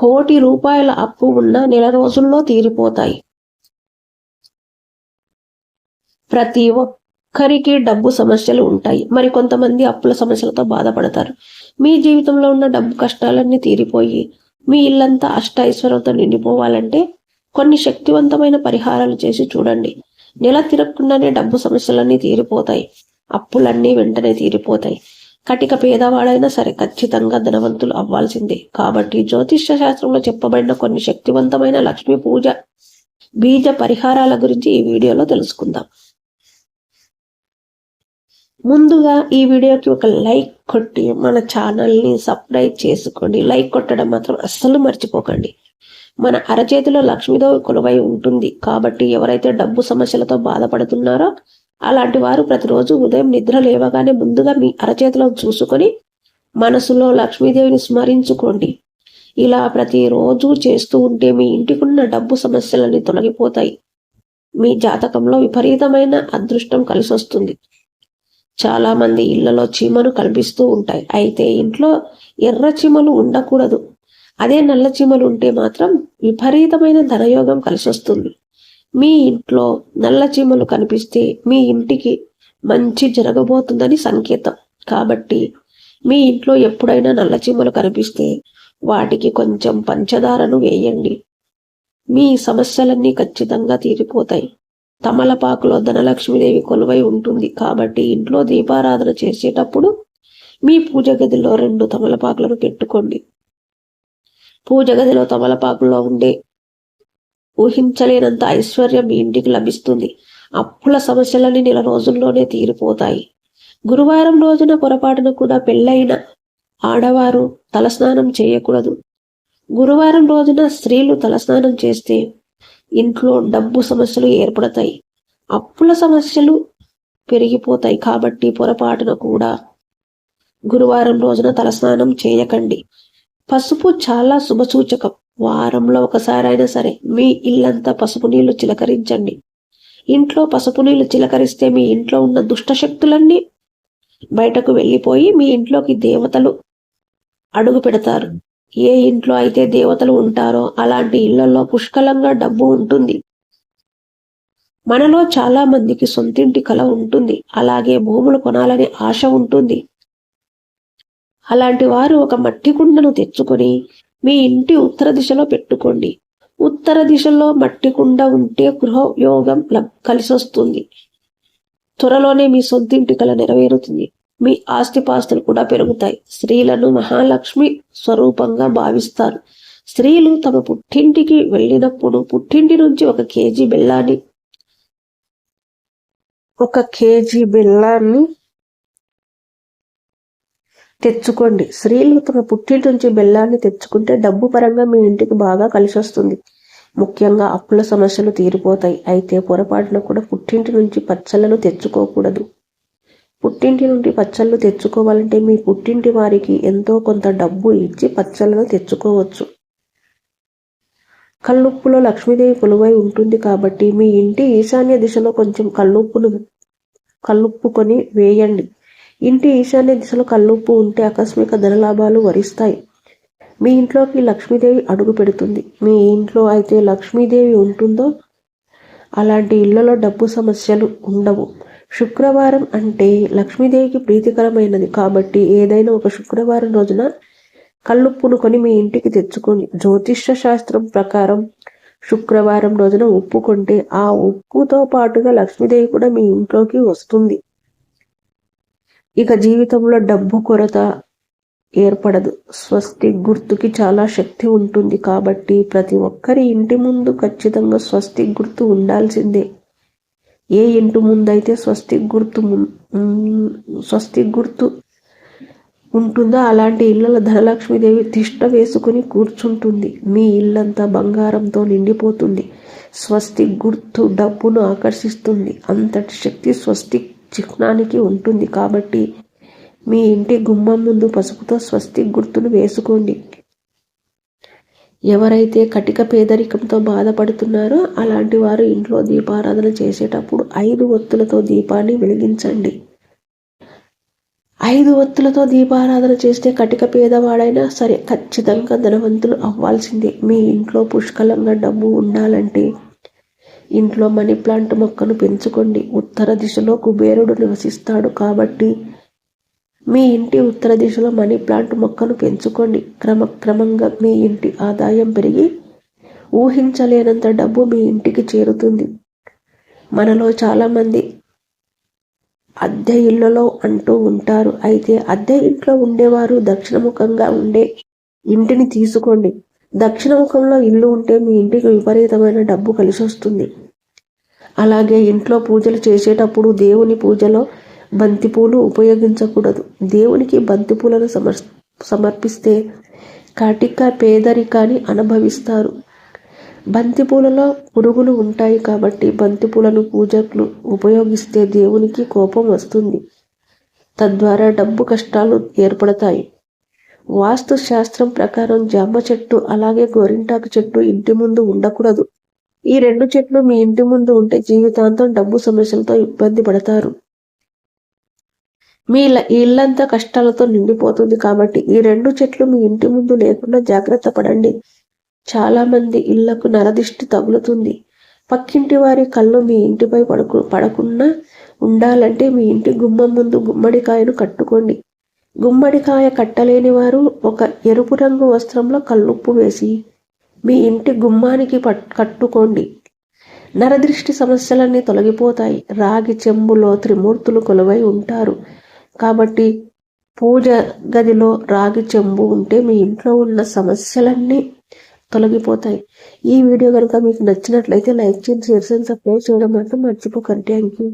కోటి రూపాయల అప్పు ఉన్న నెల రోజుల్లో తీరిపోతాయి. ప్రతి ఒక్కరికి డబ్బు సమస్యలు ఉంటాయి. మరి కొంతమంది అప్పుల సమస్యలతో బాధపడతారు. మీ జీవితంలో ఉన్న డబ్బు కష్టాలన్నీ తీరిపోయి మీ ఇల్లంతా అష్ట ఐశ్వర్యంతో నిండిపోవాలంటే కొన్ని శక్తివంతమైన పరిహారాలు చేసి చూడండి. నెల తిరగకుండానే డబ్బు సమస్యలన్నీ తీరిపోతాయి. అప్పులన్నీ వెంటనే తీరిపోతాయి. కటిక పేదవాడైనా సరే ఖచ్చితంగా ధనవంతులు అవ్వాల్సిందే. కాబట్టి జ్యోతిష్య శాస్త్రంలో చెప్పబడిన కొన్ని శక్తివంతమైన లక్ష్మీ పూజ బీజ పరిహారాల గురించి ఈ వీడియోలో తెలుసుకుందాం. ముందుగా ఈ వీడియోకి ఒక లైక్ కొట్టి మన ఛానల్ని సబ్స్క్రైబ్ చేసుకోండి. లైక్ కొట్టడం మాత్రం అస్సలు మర్చిపోకండి. మన అరచేతిలో లక్ష్మీదేవి కొలువై ఉంటుంది. కాబట్టి ఎవరైతే డబ్బు సమస్యలతో బాధపడుతున్నారో అలాంటి వారు ప్రతిరోజు ఉదయం నిద్ర లేవగానే ముందుగా మీ అరచేతిలో చూసుకొని మనసులో లక్ష్మీదేవిని స్మరించుకోండి. ఇలా ప్రతిరోజు చేస్తూ ఉంటే మీ ఇంటికున్న డబ్బు సమస్యలన్నీ తొలగిపోతాయి. మీ జాతకంలో విపరీతమైన అదృష్టం కలిసి వస్తుంది చాలా మంది ఇళ్ళలో చీమలు కల్పిస్తూ ఉంటాయి. అయితే ఇంట్లో ఎర్ర చీమలు ఉండకూడదు. అదే నల్ల చీమలు ఉంటే మాత్రం విపరీతమైన ధనయోగం కలిసి వస్తుంది మీ ఇంట్లో నల్ల చీమలు కనిపిస్తే మీ ఇంటికి మంచి జరగబోతుందని సంకేతం. కాబట్టి మీ ఇంట్లో ఎప్పుడైనా నల్ల చీమలు కనిపిస్తే వాటికి కొంచెం పంచదారను వేయండి. మీ సమస్యలన్నీ ఖచ్చితంగా తీరిపోతాయి. తమలపాకులో ధనలక్ష్మీదేవి కొలువై ఉంటుంది. కాబట్టి ఇంట్లో దీపారాధన చేసేటప్పుడు మీ పూజ గదిలో రెండు తమలపాకులను పెట్టుకోండి. పూజ గదిలో తమలపాకులో ఉండే ఊహించలేనంత ఐశ్వర్యం మీ ఇంటికి లభిస్తుంది. అప్పుల సమస్యలన్నీ నెల రోజుల్లోనే తీరిపోతాయి. గురువారం రోజున పొరపాటున కూడా పెళ్ళైన ఆడవారు తలస్నానం చేయకూడదు. గురువారం రోజున స్త్రీలు తలస్నానం చేస్తే ఇంట్లో డబ్బు సమస్యలు ఏర్పడతాయి. అప్పుల సమస్యలు పెరిగిపోతాయి కాబట్టి పొరపాటున కూడా గురువారం రోజున తలస్నానం చేయకండి. పసుపు చాలా శుభసూచకం. వారంలో ఒకసారైనా సరే మీ ఇల్లంతా పసుపు నీళ్ళు చిలకరించండి. ఇంట్లో పసుపు నీళ్ళు చిలకరిస్తే మీ ఇంట్లో ఉన్న దుష్ట శక్తులన్నీ బయటకు వెళ్ళిపోయి మీ ఇంట్లోకి దేవతలు అడుగు పెడతారు. ఏ ఇంట్లో అయితే దేవతలు ఉంటారో అలాంటి ఇళ్ళలో పుష్కలంగా డబ్బు ఉంటుంది. మనలో చాలా మందికి సొంతింటి కల ఉంటుంది. అలాగే భూములు కొనాలనే ఆశ ఉంటుంది. అలాంటి వారు ఒక మట్టి కుండను తెచ్చుకొని మీ ఇంటి ఉత్తర దిశలో పెట్టుకోండి. ఉత్తర దిశలో మట్టి కుండ ఉంటే గృహయోగం కలిసి వస్తుంది త్వరలోనే మీ సొంతింటి కల నెరవేరుతుంది. మీ ఆస్తిపాస్తులు కూడా పెరుగుతాయి. స్త్రీలను మహాలక్ష్మి స్వరూపంగా భావిస్తారు. స్త్రీలు తమ పుట్టింటికి వెళ్ళినప్పుడు పుట్టింటి నుంచి ఒక కేజీ బెల్లాన్ని ఒక కేజీ బెల్లాన్ని తెచ్చుకోండి. స్త్రీలు తమ పుట్టింటి నుంచి బెల్లాన్ని తెచ్చుకుంటే డబ్బు పరంగా మీ ఇంటికి బాగా కలిసి వస్తుంది ముఖ్యంగా అప్పుల సమస్యలు తీరిపోతాయి. అయితే పొరపాటున కూడా పుట్టింటి నుంచి పచ్చళ్ళను తెచ్చుకోకూడదు. పుట్టింటి నుండి పచ్చళ్ళు తెచ్చుకోవాలంటే మీ పుట్టింటి వారికి ఎంతో కొంత డబ్బు ఇచ్చి పచ్చళ్ళను తెచ్చుకోవచ్చు. కల్లుప్పులో లక్ష్మీదేవి కొలువై ఉంటుంది కాబట్టి మీ ఇంటి ఈశాన్య దిశలో కొంచెం కల్లుప్పును కల్లుప్పుకొని వేయండి. ఇంటి ఈశాన్య దిశలో కల్లుప్పు ఉంటే ఆకస్మిక ధనలాభాలు వరిస్తాయి. మీ ఇంట్లోకి లక్ష్మీదేవి అడుగు పెడుతుంది. మీ ఇంట్లో అయితే లక్ష్మీదేవి ఉంటుందో? అలాంటి ఇళ్ళలో డబ్బు సమస్యలు ఉండవు. శుక్రవారం అంటే లక్ష్మీదేవికి ప్రీతికరమైనది. కాబట్టి ఏదైనా ఒక శుక్రవారం రోజున కల్లుప్పును కొని మీ ఇంటికి తెచ్చుకొని జ్యోతిష్య శాస్త్రం ప్రకారం శుక్రవారం రోజున ఉప్పు కొంటే ఆ ఉప్పుతో పాటుగా లక్ష్మీదేవి కూడా మీ ఇంట్లోకి వస్తుంది. ఇక జీవితంలో డబ్బు కొరత ఏర్పడదు. స్వస్తి గుర్తుకి చాలా శక్తి ఉంటుంది కాబట్టి ప్రతి ఒక్కరి ఇంటి ముందు ఖచ్చితంగా స్వస్తి గుర్తు ఉండాల్సిందే. ఏ ఇంటి ముందైతే స్వస్తి గుర్తు స్వస్తి గుర్తు ఉంటుందో అలాంటి ఇళ్ళలో ధనలక్ష్మీదేవి తిష్ట వేసుకుని కూర్చుంటుంది. మీ ఇల్లంతా బంగారంతో నిండిపోతుంది. స్వస్తి గుర్తు డబ్బును ఆకర్షిస్తుంది. అంతటి శక్తి స్వస్తి చిహ్నానికి ఉంటుంది కాబట్టి మీ ఇంటి గుమ్మం ముందు పసుపుతో స్వస్తి గుర్తును వేసుకోండి. ఎవరైతే కటిక పేదరికంతో బాధపడుతున్నారో అలాంటి వారు ఇంట్లో దీపారాధన చేసేటప్పుడు ఐదు ఒత్తులతో దీపాన్ని వెలిగించండి. ఐదు ఒత్తులతో దీపారాధన చేస్తే కటిక పేదవాడైనా సరే ఖచ్చితంగా ధనవంతులు అవ్వాల్సిందే. మీ ఇంట్లో పుష్కలంగా డబ్బు ఉండాలంటే ఇంట్లో మనీ ప్లాంట్ మొక్కను పెంచుకోండి. ఉత్తర దిశలో కుబేరుడు నివసిస్తాడు కాబట్టి మీ ఇంటి ఉత్తర దిశలో మనీ ప్లాంట్ మొక్కను పెంచుకోండి. క్రమక్రమంగా మీ ఇంటి ఆదాయం పెరిగి ఊహించలేనంత డబ్బు మీ ఇంటికి చేరుతుంది. మనలో చాలామంది అద్దె ఇళ్ళలో అంటూ ఉంటారు. అయితే అద్దె ఇంట్లో ఉండేవారు దక్షిణముఖంగా ఉండే ఇంటిని తీసుకోండి. దక్షిణముఖంలో ఇల్లు ఉంటే మీ ఇంటికి విపరీతమైన డబ్బు కలిసి వస్తుంది. అలాగే ఇంట్లో పూజలు చేసేటప్పుడు దేవుని పూజలో బంతిపూలు ఉపయోగించకూడదు. దేవునికి బంతిపూలను సమర్ సమర్పిస్తే కటిక పేదరికాన్ని అనుభవిస్తారు. బంతిపూలలో పురుగులు ఉంటాయి కాబట్టి బంతిపూలను పూజకులు ఉపయోగిస్తే దేవునికి కోపం వస్తుంది. తద్వారా డబ్బు కష్టాలు ఏర్పడతాయి. వాస్తు శాస్త్రం ప్రకారం జామ చెట్టు అలాగే గోరింటాకు చెట్టు ఇంటి ముందు ఉండకూడదు. ఈ రెండు చెట్లు మీ ఇంటి ముందు ఉంటే జీవితాంతం డబ్బు సమస్యలతో ఇబ్బంది పడతారు. మీ ఇల్లంతా కష్టాలతో నిండిపోతుంది కాబట్టి ఈ రెండు చెట్లు మీ ఇంటి ముందు లేకుండా జాగ్రత్త పడండి. చాలా మంది ఇళ్ళకు నరదిష్టి తగులుతుంది. పక్కింటి వారి కళ్ళు మీ ఇంటిపై పడకు పడకుండా ఉండాలంటే మీ ఇంటి గుమ్మం ముందు గుమ్మడికాయను కట్టుకోండి. గుమ్మడికాయ కట్టలేని వారు ఒక ఎరుపు రంగు వస్త్రంలో కల్లుప్పు వేసి మీ ఇంటి గుమ్మానికి పట్ కట్టుకోండి. నరదృష్టి సమస్యలన్నీ తొలగిపోతాయి. రాగి చెంబులో త్రిమూర్తులు కొలువై ఉంటారు. కాబట్టి పూజ గదిలో రాగి చెంబు ఉంటే మీ ఇంట్లో ఉన్న సమస్యలన్నీ తొలగిపోతాయి. ఈ వీడియో కనుక మీకు నచ్చినట్లయితే లైక్ చేయండి షేర్ చేయండి సబ్స్క్రైబ్ చేయడం మాత్రం మర్చిపోకండి. Thank you.